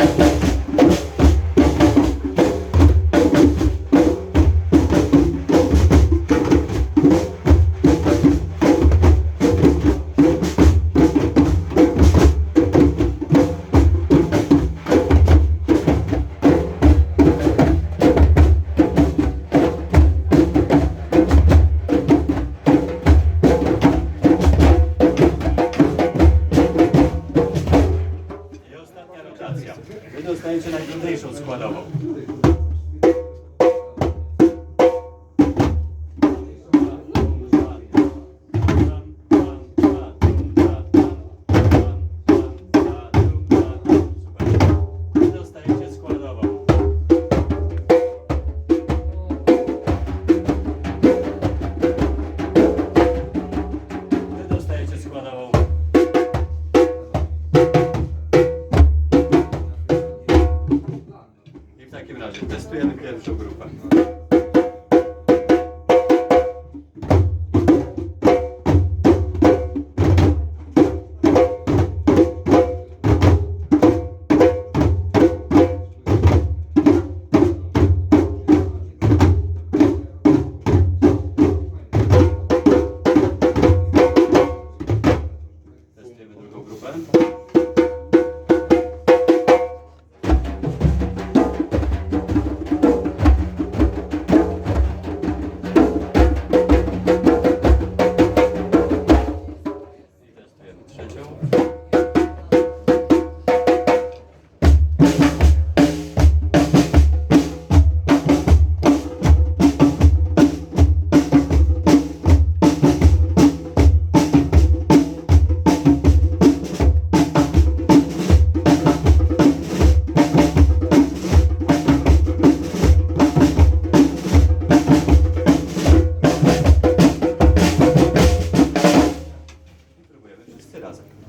I najtrudniejszą składową. Razem.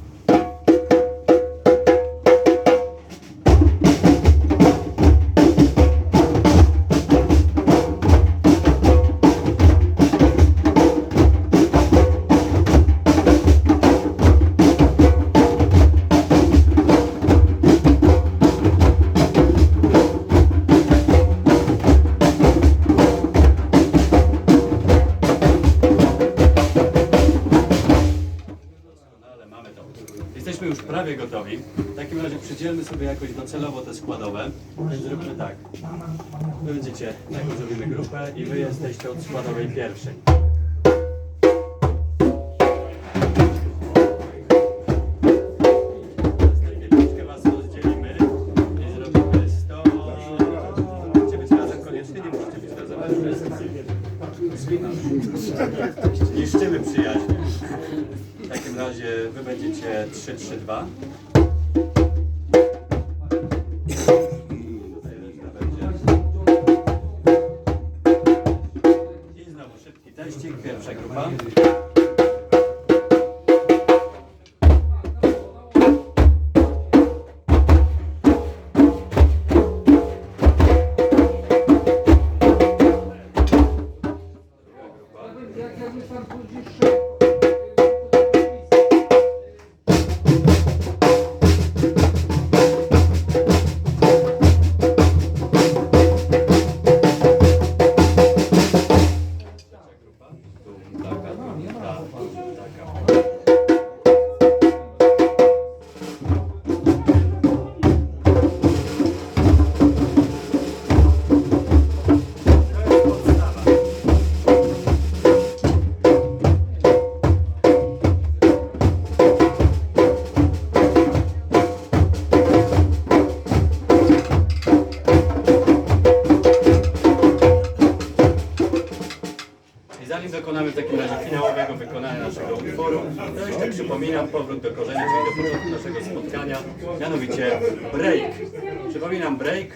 Prawie gotowi. W takim razie przydzielmy sobie jakoś docelowo te składowe. Więc zróbmy tak. Wy będziecie, najpierw zrobimy grupę i wy jesteście od składowej pierwszej. Następnie troszkę was rozdzielimy i zrobimy 100. Musicie być razem koniecznie, nie musicie być razem. ale to jest- Niszczymy przyjaźnie. Razie wy będziecie 3-3-2. Zanim dokonamy w takim razie finałowego wykonania naszego utworu, to jeszcze przypominam powrót do korzeni, czyli do początku naszego spotkania, mianowicie break. Przypominam break.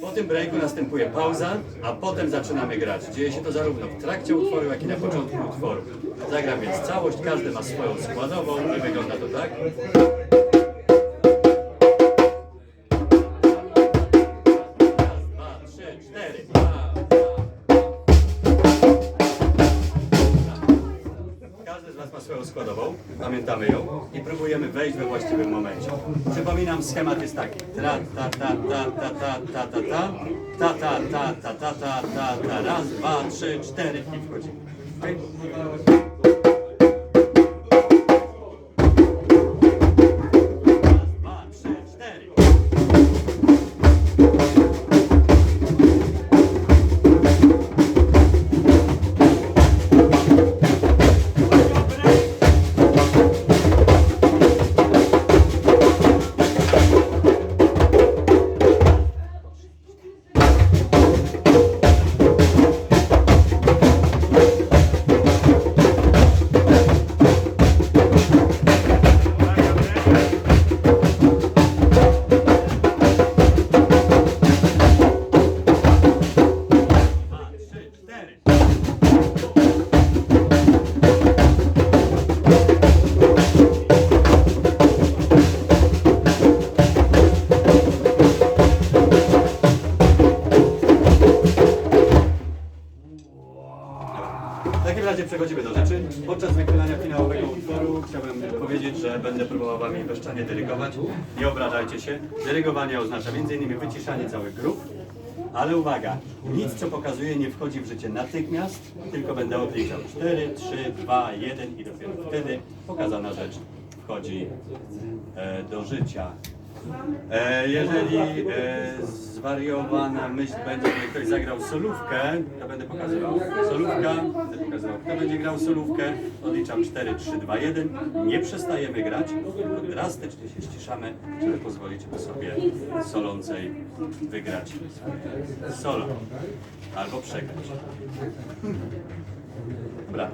Po tym breaku następuje pauza, a potem zaczynamy grać. Dzieje się to zarówno w trakcie utworu, jak i na początku utworu. Zagram więc całość, każdy ma swoją składową i wygląda to tak. Pamiętamy ją i próbujemy wejść we właściwym momencie. Przypominam, schemat jest taki. Tra, ta, ta, ta, ta, ta, ta, ta, ta, ta, ta, ta, ta, ta, ta, ta, ta, raz, dwa, trzy, cztery i wchodzimy. Przechodzimy do rzeczy. Podczas wykonania finałowego utworu chciałbym powiedzieć, że będę próbował Wami bezczanie dyrygować. Nie obrażajcie się. Dyrygowanie oznacza m.in. wyciszanie całych grup. Ale uwaga, nic co pokazuję nie wchodzi w życie natychmiast, tylko będę odliczał 4, 3, 2, 1 i dopiero wtedy pokazana rzecz wchodzi e, do życia. E, jeżeli e, zwariowana myśl będzie, że ktoś zagrał solówkę, to będę pokazywał solówka, będę pokazywał kto będzie grał solówkę, odliczam 4, 3, 2, 1, nie przestajemy grać, drastycznie się ściszamy, żeby pozwolić sobie solącej wygrać. Solo. Albo przegrać. Dobra,